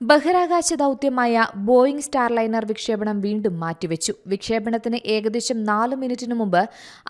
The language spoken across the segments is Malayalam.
ബഹിരാകാശ ദൗത്യമായ ബോയിംഗ് സ്റ്റാർലൈനർ വിക്ഷേപണം വീണ്ടും മാറ്റിവെച്ചു. വിക്ഷേപണത്തിന് ഏകദേശം നാല് മിനിറ്റിനു മുമ്പ്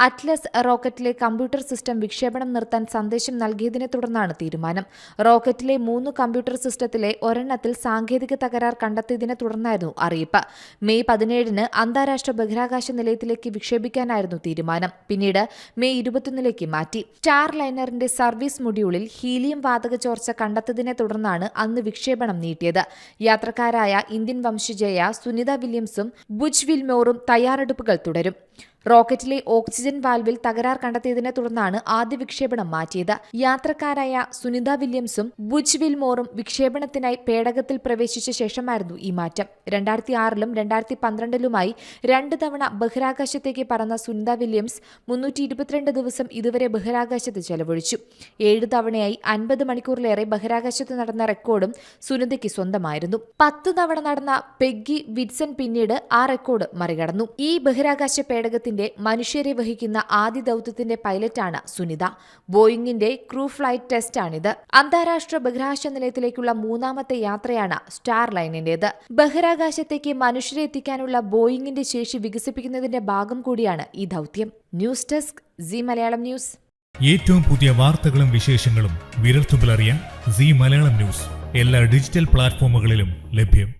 അറ്റ്ലസ് റോക്കറ്റിലെ കമ്പ്യൂട്ടർ സിസ്റ്റം വിക്ഷേപണം നിർത്താൻ സന്ദേശം നൽകിയതിനെ തുടർന്നാണ് തീരുമാനം. റോക്കറ്റിലെ മൂന്ന് കമ്പ്യൂട്ടർ സിസ്റ്റത്തിലെ ഒരെണ്ണത്തിൽ സാങ്കേതിക തകരാർ കണ്ടെത്തിയതിനെ തുടർന്നായിരുന്നു അറിയിപ്പ്. മെയ് പതിനേഴിന് അന്താരാഷ്ട്ര ബഹിരാകാശ നിലയത്തിലേക്ക് വിക്ഷേപിക്കാനായിരുന്നു തീരുമാനം. പിന്നീട് മെയ് ഇരുപത്തിയൊന്നിലേക്ക് മാറ്റി. സ്റ്റാർലൈനറിന്റെ സർവീസ് മൊഡ്യൂളിൽ ഹീലിയം വാതക ചോർച്ച കണ്ടെത്തിയതിനെ തുടർന്നാണ് അന്ന് വിക്ഷേപണം നീട്ടിയത്. യാത്രക്കാരായ ഇന്ത്യൻ വംശജയായ സുനിത വില്യംസും ബുജ് വിൽമോറും തയ്യാറെടുപ്പുകൾ തുടരും. റോക്കറ്റിലെ ഓക്സിജൻ വാൽവിൽ തകരാർ കണ്ടെത്തിയതിനെ തുടർന്നാണ് ആദ്യ വിക്ഷേപണം മാറ്റിയത്. യാത്രക്കാരായ സുനിത വില്യംസും ബുജ് വിൽമോറും വിക്ഷേപണത്തിനായി പേടകത്തിൽ പ്രവേശിച്ച ശേഷമായിരുന്നു ഈ മാറ്റം. രണ്ടായിരത്തി ആറിലും രണ്ടായിരത്തി പന്ത്രണ്ടിലുമായി രണ്ട് തവണ ബഹിരാകാശത്തേക്ക് പറന്ന സുനിത വില്യംസ് മുന്നൂറ്റി ഇരുപത്തിരണ്ട് ദിവസം ഇതുവരെ ബഹിരാകാശത്ത് ചെലവഴിച്ചു. ഏഴ് തവണയായി അൻപത് മണിക്കൂറിലേറെ ബഹിരാകാശത്ത് നടന്ന റെക്കോർഡും സുനിതയ്ക്ക് സ്വന്തമായിരുന്നു. പത്ത് തവണ നടന്ന പെഗ്ഗി വിറ്റ്സൺ പിന്നീട് ആ റെക്കോർഡ് മറികടന്നു. ഈ ബഹിരാകാശ പേടകത്തിന്റെ മനുഷ്യരെ വഹിക്കുന്ന ആദ്യ ദൌത്യത്തിന്റെ പൈലറ്റാണ് സുനിത. ബോയിങ്ങിന്റെ ക്രൂ ഫ്ലൈറ്റ് ടെസ്റ്റാണിത്. അന്താരാഷ്ട്ര ബഹിരാകാശ നിലയത്തിലേക്കുള്ള മൂന്നാമത്തെ യാത്രയാണ് സ്റ്റാർ ലൈനിന്റേത്. ബഹിരാകാശത്തേക്ക് മനുഷ്യരെ എത്തിക്കാനുള്ള ബോയിങ്ങിന്റെ ശേഷി വികസിപ്പിക്കുന്നതിന്റെ ഭാഗം കൂടിയാണ് ഈ ദൌത്യം. News desk C Malayalam news. ഏറ്റവും പുതിയ വാർത്തകളും വിശേഷങ്ങളും വിരൽത്തുമ്പിലറിയാൻ സി മലയാളം ന്യൂസ്. എല്ലാ ഡിജിറ്റൽ പ്ലാറ്റ്ഫോമുകളിലും ലഭ്യം.